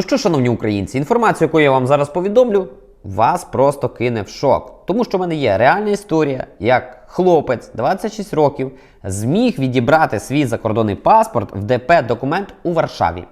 Ну що, шановні українці, інформацію, яку я вам зараз повідомлю, вас просто кине в шок. Тому що в мене є реальна історія, як хлопець 26 років зміг відібрати свій закордонний паспорт в ДП документ у Варшаві.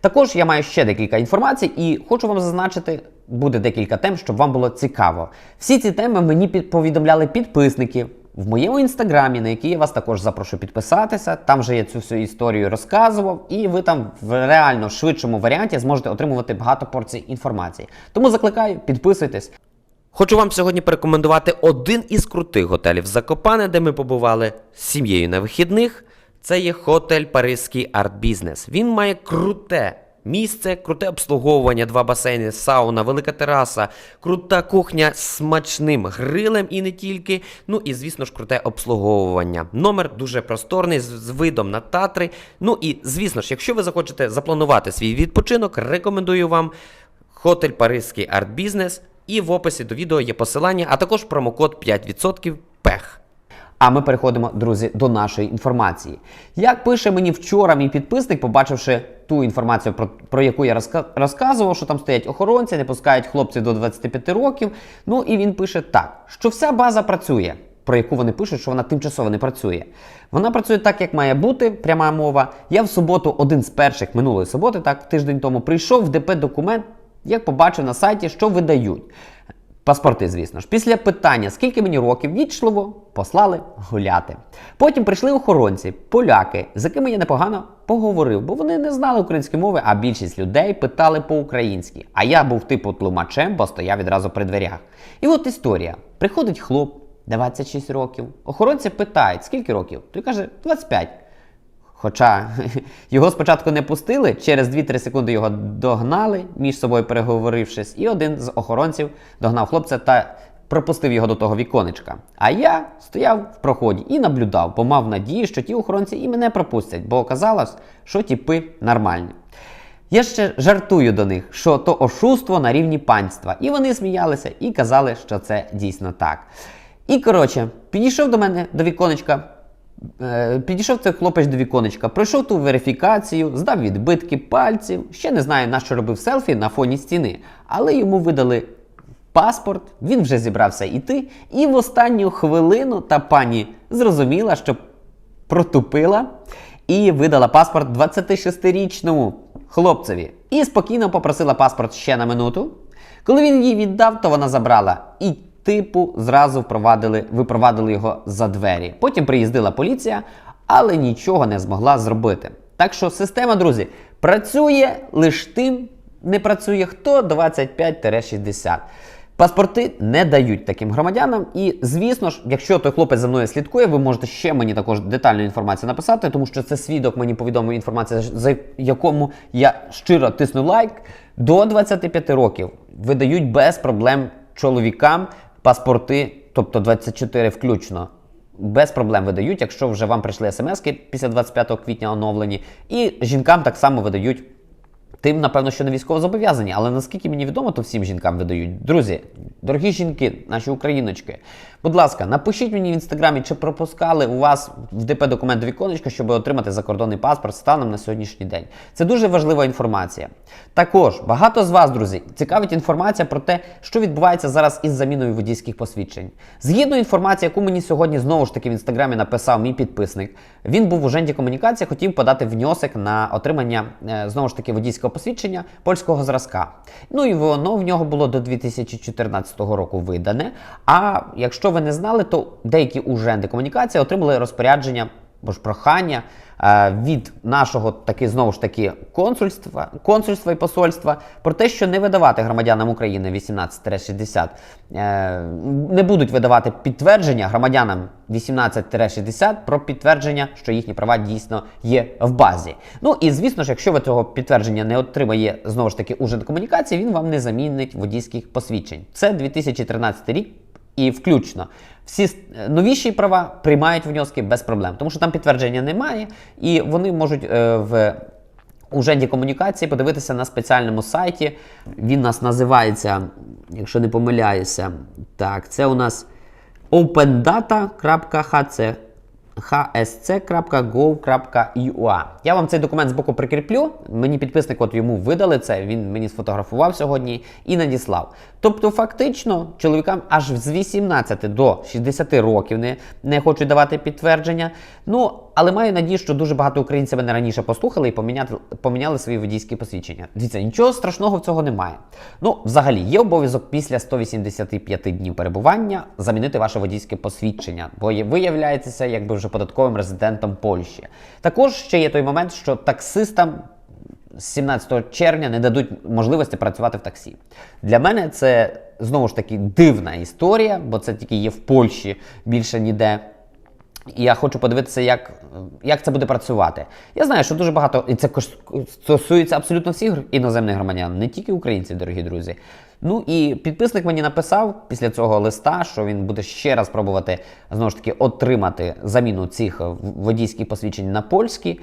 Також я маю ще декілька інформацій і хочу вам зазначити, буде декілька тем, щоб вам було цікаво. Всі ці теми мені повідомляли підписники в моєму інстаграмі, на який я вас також запрошую підписатися. Там вже я цю всю історію розказував, і ви там в реально швидшому варіанті зможете отримувати багато порцій інформації. Тому закликаю, підписуйтесь. Хочу вам сьогодні порекомендувати один із крутих готелів Закопане, де ми побували з сім'єю на вихідних. Це є готель Паризький Арт Бізнес. Він має круте місце, круте обслуговування, два басейни, сауна, велика тераса, крута кухня з смачним грилем і не тільки. Ну і звісно ж, круте обслуговування. Номер дуже просторний, з, з видом на Татри. Ну і звісно ж, якщо ви захочете запланувати свій відпочинок, рекомендую вам Хотель Паризький Арт Бізнес. І в описі до відео є посилання, а також промокод 5% ПЕХ. А ми переходимо, друзі, до нашої інформації. Як пише мені вчора мій підписник, побачивши ту інформацію, про, про яку я розка- розказував, що там стоять охоронці, не пускають хлопців до 25 років. Ну і він пише так, що вся база працює, про яку вони пишуть, що вона тимчасово не працює. Вона працює так, як має бути, пряма мова. Я в суботу, один з перших минулої суботи, так тиждень тому, прийшов в ДП документ, як побачив на сайті, що видають. Паспорти, звісно ж. Після питання, скільки мені років, вічливо послали гуляти. Потім прийшли охоронці, поляки, з якими я непогано поговорив, бо вони не знали української мови, а більшість людей питали по-українськи. А я був типу тлумачем, бо стояв відразу при дверях. І от історія. Приходить хлоп, 26 років. Охоронці питають, скільки років? Той каже, 25. Хоча його спочатку не пустили, через 2-3 секунди його догнали, між собою переговорившись, і один з охоронців догнав хлопця та пропустив його до того віконечка. А я стояв в проході і наблюдав, бо мав надію, що ті охоронці і мене пропустять, бо оказалось, що тіпи нормальні. Я ще жартую до них, що то ошуство на рівні панства. І вони сміялися і казали, що це дійсно так. І коротше, підійшов до мене до віконечка. Е, Підійшов цей хлопець до віконечка, пройшов ту верифікацію, здав відбитки пальців. Ще не знаю, на що робив селфі на фоні стіни, але йому видали паспорт, він вже зібрався йти. І в останню хвилину та пані зрозуміла, що протупила і видала паспорт 26-річному хлопцеві. І спокійно попросила паспорт ще на минуту. Коли він їй віддав, то вона забрала і типу зразу впровадили, випровадили його за двері. Потім приїздила поліція, але нічого не змогла зробити. Так що система, друзі, працює лише тим, не працює хто 25-60. Паспорти не дають таким громадянам. І, звісно ж, якщо той хлопець за мною слідкує, ви можете ще мені також детальну інформацію написати, тому що це свідок мені повідомив інформацію, за якому я щиро тисну лайк. До 25 років видають без проблем чоловікам паспорти, тобто 24 включно. Без проблем видають, якщо вже вам прийшли смски після 25 квітня оновлені. І жінкам так само видають Тим, напевно, що не військово зобов'язані, але наскільки мені відомо, то всім жінкам видають. Друзі, дорогі жінки, наші україночки, будь ласка, напишіть мені в інстаграмі, чи пропускали у вас в ДП документ віконечко, щоб отримати закордонний паспорт станом на сьогоднішній день. Це дуже важлива інформація. Також багато з вас, друзі, цікавить інформація про те, що відбувається зараз із заміною водійських посвідчень. Згідно інформації, яку мені сьогодні знову ж таки в інстаграмі написав мій підписник, він був у Женді комунікації, хотів подати внесок на отримання е, знову ж таки водійського посвідчення польського зразка. Ну і воно в нього було до 2014 року видане. А якщо ви не знали, то деякі уже комунікації отримали розпорядження або ж прохання е, від нашого таки знову ж таки консульства, консульства і посольства про те, що не видавати громадянам України 18-60, е, не будуть видавати підтвердження громадянам 18-60 про підтвердження, що їхні права дійсно є в базі. Ну і звісно ж, якщо ви цього підтвердження не отримає знову ж таки уже комунікації, він вам не замінить водійських посвідчень. Це 2013 рік. І включно всі новіші права приймають внески без проблем, тому що там підтвердження немає, і вони можуть е, в уженді комунікації подивитися на спеціальному сайті. Він нас називається, якщо не помиляюся, так, це у нас opendata.hc hsc.gov.ua. Я вам цей документ збоку прикріплю. Мені підписник от йому видали це, він мені сфотографував сьогодні і надіслав. Тобто, фактично, чоловікам аж з 18 до 60 років не, не хочуть давати підтвердження. Ну, але маю надію, що дуже багато українців мене раніше послухали і поміняли, поміняли свої водійські посвідчення. Дивіться, нічого страшного в цього немає. Ну, взагалі, є обов'язок після 185 днів перебування замінити ваше водійське посвідчення, бо ви являєтеся якби вже податковим резидентом Польщі. Також ще є той момент, що таксистам з 17 червня не дадуть можливості працювати в таксі. Для мене це знову ж таки дивна історія, бо це тільки є в Польщі більше ніде. І я хочу подивитися, як, як це буде працювати. Я знаю, що дуже багато, і це стосується абсолютно всіх іноземних громадян, не тільки українців, дорогі друзі. Ну і підписник мені написав після цього листа, що він буде ще раз пробувати знову ж таки отримати заміну цих водійських посвідчень на польські.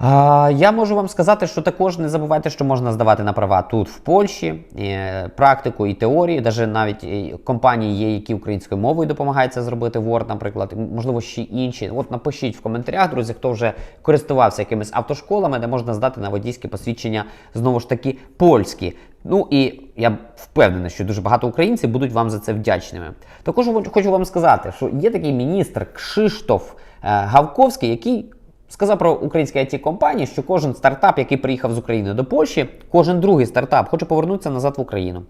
Я можу вам сказати, що також не забувайте, що можна здавати на права тут, в Польщі, е, практику і теорію. Даже навіть е, компанії є, які українською мовою допомагають це зробити. Word, наприклад, можливо, ще інші. От напишіть в коментарях, друзі, хто вже користувався якимись автошколами, де можна здати на водійське посвідчення знову ж таки польські. Ну і я впевнений, що дуже багато українців будуть вам за це вдячними. Також хочу вам сказати, що є такий міністр Кшиштоф е, Гавковський, який Сказав про українські it компанії, що кожен стартап, який приїхав з України до Польщі, кожен другий стартап хоче повернутися назад в Україну.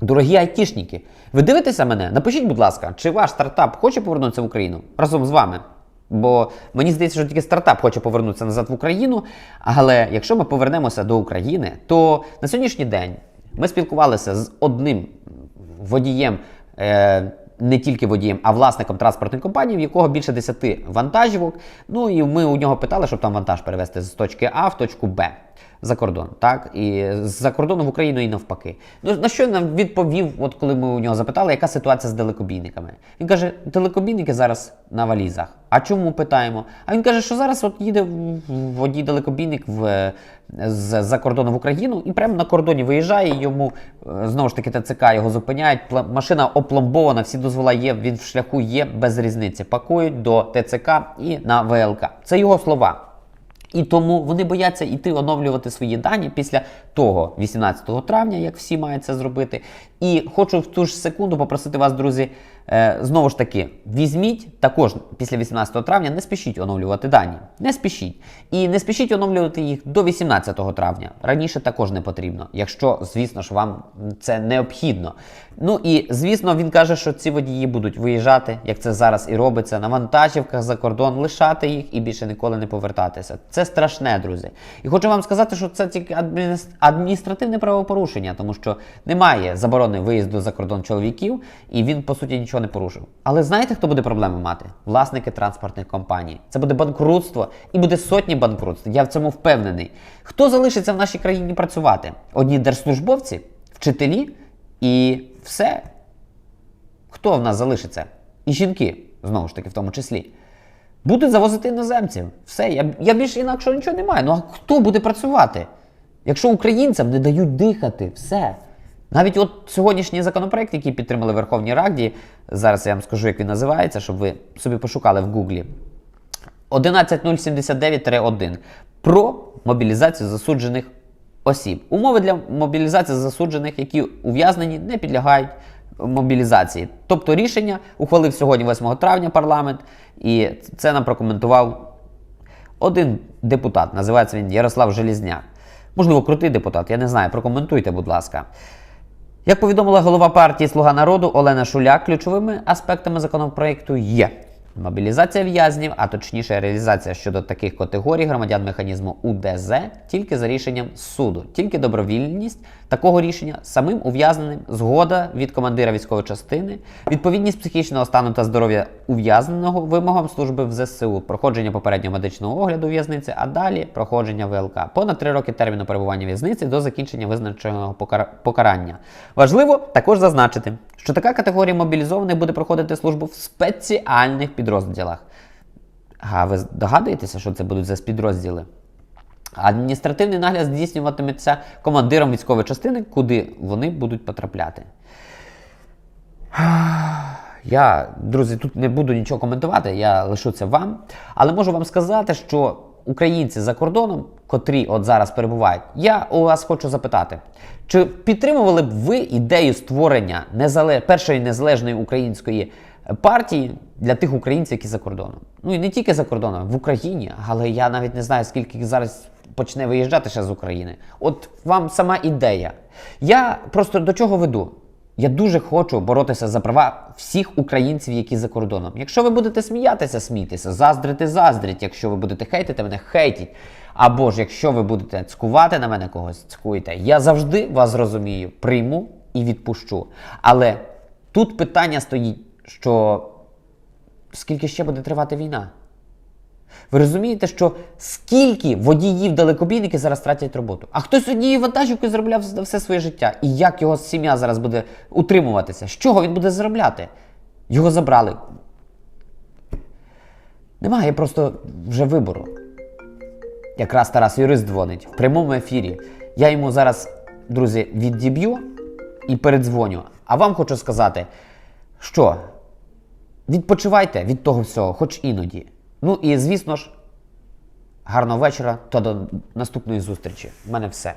Дорогі айтішники, ви дивитеся мене? Напишіть, будь ласка, чи ваш стартап хоче повернутися в Україну разом з вами? Бо мені здається, що тільки стартап хоче повернутися назад в Україну. Але якщо ми повернемося до України, то на сьогоднішній день ми спілкувалися з одним водієм. Е, не тільки водієм, а власником транспортної компанії, в якого більше 10 вантажівок. Ну і ми у нього питали, щоб там вантаж перевезти з точки А в точку Б за кордон, так і з-за кордону в Україну і навпаки. Ну на що нам відповів, от коли ми у нього запитали, яка ситуація з далекобійниками? Він каже: далекобійники зараз на валізах. А чому питаємо? А він каже, що зараз от їде водій далекобійник в з за кордону в Україну і прямо на кордоні виїжджає. Йому е, знову ж таки ТЦК його зупиняють. Машина опломбована, всі дозвола є. Він в шляху є без різниці. Пакують до ТЦК і на ВЛК. Це його слова. І тому вони бояться йти оновлювати свої дані після того 18 травня, як всі мають це зробити. І хочу в ту ж секунду попросити вас, друзі, е, знову ж таки, візьміть також після 18 травня, не спішіть оновлювати дані. Не спішіть. І не спішіть оновлювати їх до 18 травня. Раніше також не потрібно, якщо, звісно ж, вам це необхідно. Ну і звісно, він каже, що ці водії будуть виїжджати, як це зараз і робиться, на вантажівках за кордон, лишати їх і більше ніколи не повертатися. Це страшне, друзі. І хочу вам сказати, що це тільки адміністративне правопорушення, тому що немає заборони виїзду за кордон чоловіків, і він по суті нічого не порушив. Але знаєте, хто буде проблеми мати? Власники транспортних компаній. Це буде банкрутство і буде сотні банкрутств. Я в цьому впевнений. Хто залишиться в нашій країні працювати? Одні держслужбовці, вчителі і все. Хто в нас залишиться? І жінки, знову ж таки, в тому числі. Будуть завозити іноземців. Все, я, я більше інакше нічого не маю. Ну а хто буде працювати? Якщо українцям не дають дихати, все. Навіть от сьогоднішній законопроект, який підтримали в Верховній Раді, зараз я вам скажу, як він називається, щоб ви собі пошукали в Гуглі. 11079-1 про мобілізацію засуджених осіб. Умови для мобілізації засуджених, які ув'язнені, не підлягають мобілізації. Тобто рішення ухвалив сьогодні, 8 травня, парламент, і це нам прокоментував один депутат. Називається він Ярослав Желізняк. Можливо, крутий депутат, я не знаю. Прокоментуйте, будь ласка. Як повідомила голова партії Слуга народу Олена Шуляк, ключовими аспектами законопроекту є мобілізація в'язнів, а точніше реалізація щодо таких категорій громадян механізму УДЗ тільки за рішенням суду, тільки добровільність такого рішення самим ув'язненим, згода від командира військової частини, відповідність психічного стану та здоров'я ув'язненого вимогам служби в ЗСУ, проходження попереднього медичного огляду в'язниці, а далі проходження ВЛК. Понад три роки терміну перебування в'язниці до закінчення визначеного покара- покарання. Важливо також зазначити, що така категорія мобілізованих буде проходити службу в спеціальних підрозділах. А ви догадуєтеся, що це будуть за підрозділи? Адміністративний нагляд здійснюватиметься командиром військової частини, куди вони будуть потрапляти. Я, друзі, тут не буду нічого коментувати, я лишу це вам. Але можу вам сказати, що українці за кордоном, котрі от зараз перебувають, я у вас хочу запитати, чи підтримували б ви ідею створення незалеж... першої незалежної української партії для тих українців, які за кордоном? Ну і не тільки за кордоном, в Україні, але я навіть не знаю, скільки зараз почне виїжджати ще з України. От вам сама ідея. Я просто до чого веду? Я дуже хочу боротися за права всіх українців, які за кордоном. Якщо ви будете сміятися, смійтеся, заздрити, заздріть. Якщо ви будете хейтити мене, хейтіть. Або ж якщо ви будете цькувати на мене когось, цькуйте. Я завжди вас зрозумію, прийму і відпущу. Але тут питання стоїть, що скільки ще буде тривати війна? Ви розумієте, що скільки водіїв далекобійники зараз тратять роботу? А хтось однією вантажівкою заробляв за все своє життя. І як його сім'я зараз буде утримуватися? З чого він буде заробляти? Його забрали. Немає просто вже вибору. Якраз Тарас юрист дзвонить в прямому ефірі. Я йому зараз, друзі, віддіб'ю і передзвоню. А вам хочу сказати, що відпочивайте від того всього, хоч іноді. Ну і звісно ж, гарного вечора та до наступної зустрічі. У мене все.